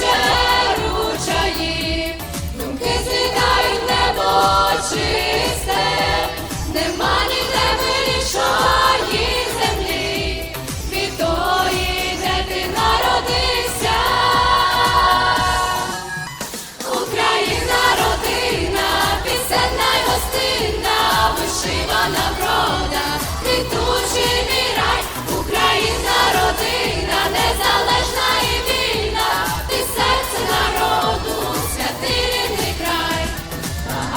Yeah.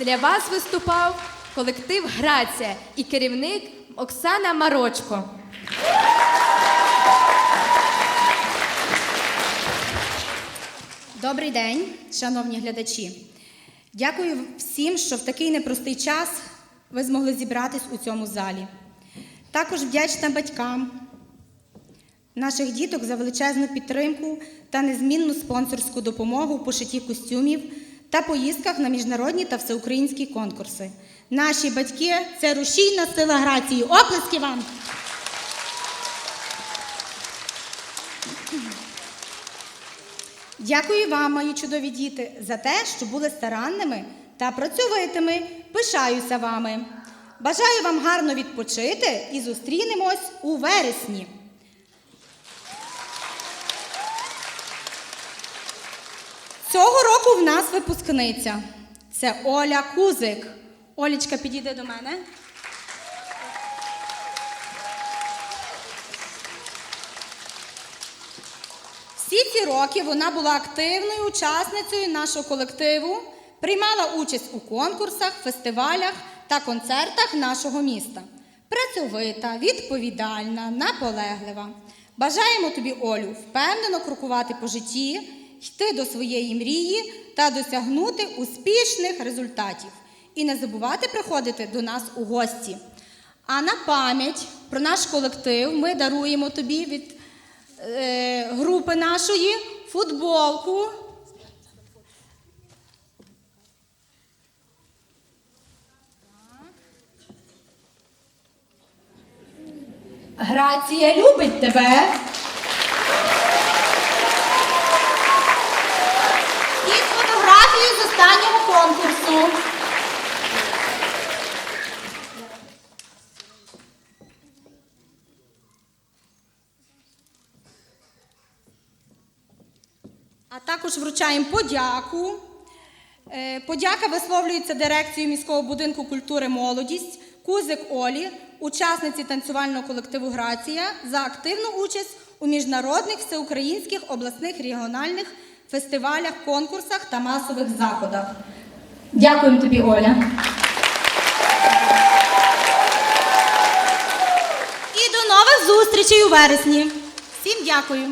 Для вас виступав колектив Грація і керівник Оксана Марочко. Добрий день, шановні глядачі. Дякую всім, що в такий непростий час ви змогли зібратись у цьому залі. Також вдячна батькам наших діток за величезну підтримку та незмінну спонсорську допомогу у пошитті костюмів та поїздках на міжнародні та всеукраїнські конкурси. Наші батьки це рушійна сила грації. Оплески вам! Дякую вам, мої чудові діти, за те, що були старанними та працьовитими. Пишаюся вами. Бажаю вам гарно відпочити і зустрінемось у вересні. Цього року в нас випускниця. Це Оля Кузик. Олічка, підійди до мене. Всі ці роки вона була активною учасницею нашого колективу, приймала участь у конкурсах, фестивалях та концертах нашого міста. Працьовита, відповідальна, наполеглива. Бажаємо тобі, Олю, впевнено крокувати по житті, йти до своєї мрії та досягнути успішних результатів. І не забувати приходити до нас у гості. А на пам'ять про наш колектив ми даруємо тобі від е, групи нашої футболку. Грація любить тебе. Конкурсу. А також вручаємо подяку. Е, Подяка висловлюється дирекцією міського будинку культури молодість Кузик Олі, учасниці танцювального колективу Грація за активну участь у міжнародних всеукраїнських обласних регіональних фестивалях, конкурсах та масових заходах. Дякуємо тобі, Оля. І до нових зустрічей у вересні. Всім дякую.